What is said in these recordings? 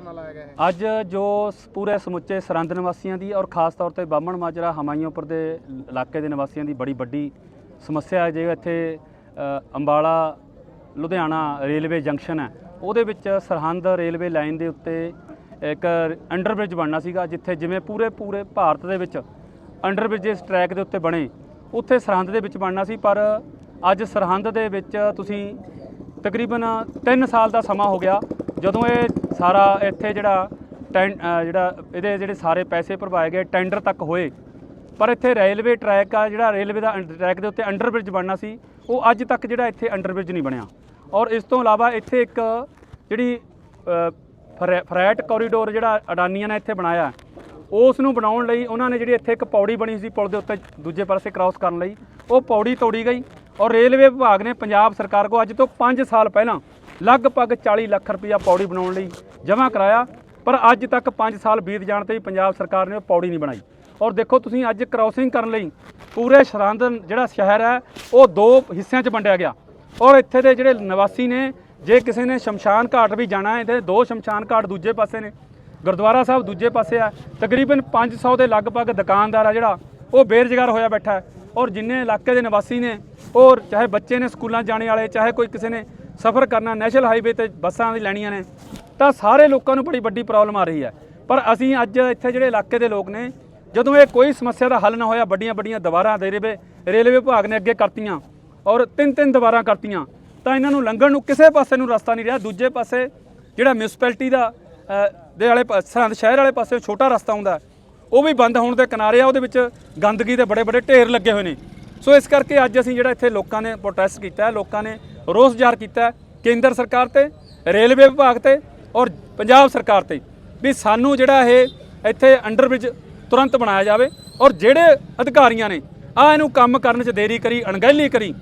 ਧਰਨਾ ਲਾਇਆ ਗਿਆ ਹੈ? ਅੱਜ ਜੋ ਪੂਰੇ ਸਮੁੱਚੇ ਸਰਹੰਦ ਨਿਵਾਸੀਆਂ ਦੀ ਔਰ ਖਾਸ ਤੌਰ ਤੇ ਬਾਹਮਣ ਮਾਜਰਾ ਹਮਾਇਓਪੁਰ ਦੇ ਇਲਾਕੇ ਦੇ ਨਿਵਾਸੀਆਂ ਦੀ ਬੜੀ ਵੱਡੀ ਸਮੱਸਿਆ ਹੈ। ਜੇ ਇੱਥੇ ਅੰਬਾਲਾ, ਲੁਧਿਆਣਾ ਰੇਲਵੇ ਜੰਕਸ਼ਨ ਹੈ। ਉਹਦੇ ਵਿੱਚ ਸਰਹੰਦ ਰੇਲਵੇ ਲਾਈਨ ਦੇ ਉੱਤੇ ਇੱਕ ਅੰਡਰਬ੍ਰਿਜ ਬਣਨਾ ਸੀਗਾ, ਜਿੱਥੇ ਜਿਵੇਂ ਪੂਰੇ ਪੂਰੇ ਭਾਰਤ ਦੇ ਵਿੱਚ ਅੰਡਰਬ੍ਰਿਜ ਇਸ ਟਰੈਕ ਦੇ ਉੱਤੇ ਬਣੇ। ਉੱਥੇ ਸਰਹੰਦ ਦੇ ਵਿੱਚ ਬਣਨਾ ਸੀ, ਪਰ ਅੱਜ ਸਰਹੰਦ ਦੇ ਵਿੱਚ ਤੁਸੀਂ ਤਕਰੀਬਨ 3 ਸਾਲ ਦਾ ਸਮਾਂ ਹੋ ਗਿਆ। ਜਦੋਂ ਇਹ ਸਾਰਾ ਇੱਥੇ ਜਿਹੜਾ ਟੈਂ- ਜਿਹੜਾ ਇਹਦੇ ਜਿਹੜੇ ਸਾਰੇ ਪੈਸੇ ਭਰਵਾਏ ਗਏ ਟੈਂਡਰ ਤੱਕ ਹੋਏ। ਪਰ ਇੱਥੇ ਰੇਲਵੇ ਟਰੈਕ ਆ, ਜਿਹੜਾ ਰੇਲਵੇ ਦਾ ਅੰਡ- ਟਰੈਕ ਦੇ ਉੱਤੇ ਅੰਡਰਬ੍ਰਿਜ ਬਣਨਾ ਸੀ, ਉਹ ਅੱਜ ਤੱਕ ਜਿਹੜਾ ਇੱਥੇ ਅੰਡਰਬ੍ਰਿਜ ਨਹੀਂ ਬਣਿਆ। ਔਰ ਇਸ ਤੋਂ ਇਲਾਵਾ ਇੱਥੇ ਇੱਕ ਜਿਹੜੀ ਫਰੈ- ਫਰੈਟ ਕੋਰੀਡੋਰ ਜਿਹੜਾ ਅਡਾਨੀਆਂ ਨੇ ਇੱਥੇ ਬਣਾਇਆ, ਉਸ ਨੂੰ ਬਣਾਉਣ ਲਈ ਉਹਨਾਂ ਨੇ ਜਿਹੜੀ ਇੱਥੇ ਇੱਕ ਪੌੜੀ ਬਣੀ ਸੀ ਪੁਲ ਦੇ ਉੱਤੇ, ਦੂਜੇ ਪਾਸੇ ਕ੍ਰਾਸ ਕਰਨ ਲਈ, ਉਹ ਪੌੜੀ ਤੋੜੀ ਗਈ। ਔਰ ਰੇਲਵੇ ਵਿਭਾਗ ਨੇ ਪੰਜਾਬ ਸਰਕਾਰ ਕੋ ਅੱਜ ਤੋਂ 5 ਸਾਲ ਪਹਿਲਾਂ ਲਗਭਗ 40 ਲੱਖ ਰੁਪਇਆ ਪੌੜੀ ਬਣਾਉਣ ਲਈ ਜਮ੍ਹਾਂ ਕਰਾਇਆ, ਪਰ ਅੱਜ ਤੱਕ 5 ਸਾਲ ਬੀਤ ਜਾਣ ਤੇ ਵੀ ਪੰਜਾਬ ਸਰਕਾਰ ਨੇ ਉਹ ਪੌੜੀ ਨਹੀਂ ਬਣਾਈ। ਔਰ ਦੇਖੋ ਤੁਸੀਂ ਅੱਜ ਕ੍ਰਾਸਿੰਗ ਕਰਨ ਲਈ ਪੂਰੇ ਸਰਹੰਦ ਜਿਹੜਾ ਸ਼ਹਿਰ ਹੈ, ਉਹ ਦੋ ਹਿੱਸਿਆਂ 'ਚ ਵੰਡਿਆ ਗਿਆ। ਔਰ ਇੱਥੇ ਦੇ ਜਿਹੜੇ ਨਿਵਾਸੀ ਨੇ, ਜੇ ਕਿਸੇ ਨੇ ਸ਼ਮਸ਼ਾਨ ਘਾਟ ਵੀ ਜਾਣਾ ਹੈ, ਤੇ ਦੋ ਸ਼ਮਸ਼ਾਨ ਘਾਟ ਦੂਜੇ ਪਾਸੇ ਨੇ। ਗੁਰਦੁਆਰਾ ਸਾਹਿਬ ਦੂਜੇ ਪਾਸੇ ਆ ਤਕਰੀਬਨ 500 ਦੇ ਲਗਭਗ ਦੁਕਾਨਦਾਰ ਆ ਜਿਹੜਾ, ਉਹ ਬੇਰੁਜ਼ਗਾਰ ਹੋਇਆ ਬੈਠਾ ਹੈ। ਔਰ ਜਿੰਨੇ ਇਲਾਕੇ ਦੇ ਨਿਵਾਸੀ ਨੇ, ਔਰ ਚਾਹੇ ਬੱਚੇ ਨੇ ਸਕੂਲਾਂ ਜਾਣੇ ਵਾਲੇ, ਚਾਹੇ ਕੋਈ ਕਿਸੇ ਨੇ ਸਫ਼ਰ ਕਰਨਾ, ਨੈਸ਼ਨਲ ਹਾਈਵੇ ਤੇ ਬੱਸਾਂ ਦੀ ਲੈਣੀਆਂ ਨੇ, ਤਾਂ ਸਾਰੇ ਲੋਕਾਂ ਨੂੰ ਬੜੀ ਵੱਡੀ ਪ੍ਰੋਬਲਮ ਆ ਰਹੀ ਹੈ। ਪਰ ਅਸੀਂ ਅੱਜ ਇੱਥੇ ਜਿਹੜੇ ਇਲਾਕੇ ਦੇ ਲੋਕ ਨੇ, ਜਦੋਂ ਇਹ ਕੋਈ ਸਮੱਸਿਆ ਦਾ ਹੱਲ ਨਾ ਹੋਇਆ ਵੱਡੀਆਂ ਵੱਡੀਆਂ ਦੀਵਾਰਾਂ ਦੇ ਰੇਲਵੇ ਰੇਲਵੇ ਵਿਭਾਗ ਨੇ ਅੱਗੇ ਕਰਤੀਆਂ ਔਰ ਤਿੰਨ ਤਿੰਨ ਦੀਵਾਰਾਂ ਕਰਤੀਆਂ, ਤਾਂ ਇਹਨਾਂ ਨੂੰ ਲੰਘਣ ਨੂੰ ਕਿਸੇ ਪਾਸੇ ਨੂੰ ਰਸਤਾ ਨਹੀਂ ਰਿਹਾ। ਦੂਜੇ ਪਾਸੇ ਜਿਹੜਾ ਮਿਊਨਿਸਪੈਲਿਟੀ ਦਾ ਦੇ ਵਾਲੇ ਪਾ- ਸਰਹੰਦ ਸ਼ਹਿਰ ਵਾਲੇ ਪਾਸੇ ਛੋਟਾ ਰਸਤਾ ਹੁੰਦਾ ਉਹ ਵੀ ਬੰਦ ਹੋਣ ਦੇ ਕਿਨਾਰੇ ਆ, ਉਹਦੇ ਵਿੱਚ ਗੰਦਗੀ ਦੇ ਬੜੇ ਬੜੇ ਢੇਰ ਲੱਗੇ ਹੋਏ ਨੇ। ਸੋ ਇਸ ਕਰਕੇ ਅੱਜ ਅਸੀਂ ਜਿਹੜਾ ਇੱਥੇ ਲੋਕਾਂ ਨੇ ਪ੍ਰੋਟੈਸਟ ਕੀਤਾ ਹੈ, ਲੋਕਾਂ ਨੇ ਰੋਸ ਜ਼ਾਹਰ ਕੀਤਾ ਕੇਂਦਰ ਸਰਕਾਰ ਤੇ, ਰੇਲਵੇ ਵਿਭਾਗ ਤੇ ਔਰ ਪੰਜਾਬ ਸਰਕਾਰ ਤੇ ਵੀ ਸਾਨੂੰ ਜਿਹੜਾ ਇਹ ਇੱਥੇ ਅੰਡਰਬ੍ਰਿਜ ਤੁਰੰਤ ਬਣਾਇਆ ਜਾਵੇ ਔਰ ਜਿਹੜੇ ਅਧਿਕਾਰੀਆਂ ਨੇ ਆ ਇਹਨੂੰ ਕੰਮ ਕਰਨ 'ਚ ਦੇਰੀ ਕਰੀ, ਅਣਗਹਿਲੀ ਕਰੀ,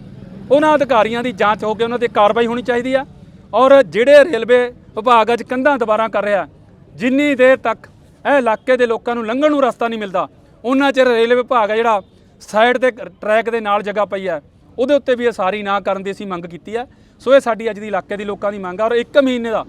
ਉਹਨਾਂ ਅਧਿਕਾਰੀਆਂ ਦੀ ਜਾਂਚ ਹੋ ਕੇ ਉਹਨਾਂ ਤੇ ਕਾਰਵਾਈ ਹੋਣੀ ਚਾਹੀਦੀ ਆ ਔਰ ਜਿਹੜੇ ਰੇਲਵੇ ਵਿਭਾਗ ਅੱਜ ਕੰਧਾਂ ਦੁਬਾਰਾ ਕਰ ਰਿਹਾ, ਜਿੰਨੀ ਦੇਰ ਤੱਕ ਇਹ ਇਲਾਕੇ ਦੇ ਲੋਕਾਂ ਨੂੰ ਲੰਘਣ ਨੂੰ ਰਸਤਾ ਨਹੀਂ ਮਿਲਦਾ, ਉਹਨਾਂ ਚਿਰ ਰੇਲਵੇ ਵਿਭਾਗ ਆ ਜਿਹੜਾ ਸਾਈਡ ਤੇ ਟਰੈਕ ਦੇ ਨਾਲ ਜਗ੍ਹਾ ਪਈ ਹੈ ਉਹਦੇ ਉੱਤੇ ਵੀ ਇਹ ਸਾਰੀ ਨਾ ਕਰਨ ਦੀ ਅਸੀਂ ਮੰਗ ਕੀਤੀ ਹੈ। ਸੋ ਇਹ ਸਾਡੀ ਅੱਜ ਦੀ ਇਲਾਕੇ ਦੀ ਲੋਕਾਂ ਦੀ ਮੰਗ ਆ ਔਰ ਇੱਕ ਮਹੀਨੇ ਦਾ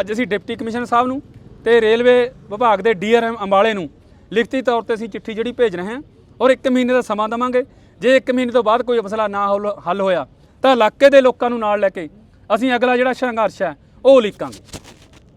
ਅੱਜ ਅਸੀਂ ਡਿਪਟੀ ਕਮਿਸ਼ਨਰ ਸਾਹਿਬ ਨੂੰ ਤੇ ਰੇਲਵੇ ਵਿਭਾਗ ਦੇ ਡੀਆਰਐਮ ਅੰਬਾਲੇ ਨੂੰ ਲਿਖਤੀ ਤੌਰ ਤੇ ਅਸੀਂ ਚਿੱਠੀ ਜਿਹੜੀ ਭੇਜ ਰਹੇ ਹਾਂ ਔਰ ਇੱਕ ਮਹੀਨੇ ਦਾ ਸਮਾਂ ਦੇਵਾਂਗੇ। ਜੇ ਇੱਕ ਮਹੀਨੇ ਤੋਂ ਬਾਅਦ ਕੋਈ ਮਸਲਾ ਨਾ ਹੱਲ ਹੱਲ ਹੋਇਆ ਤਾਂ ਇਲਾਕੇ ਦੇ ਲੋਕਾਂ ਨੂੰ ਨਾਲ ਲੈ ਕੇ ਅਸੀਂ ਅਗਲਾ ਜਿਹੜਾ ਸੰਘਰਸ਼ ਹੈ ਉਹ ਉਲੀਕਾਂਗੇ।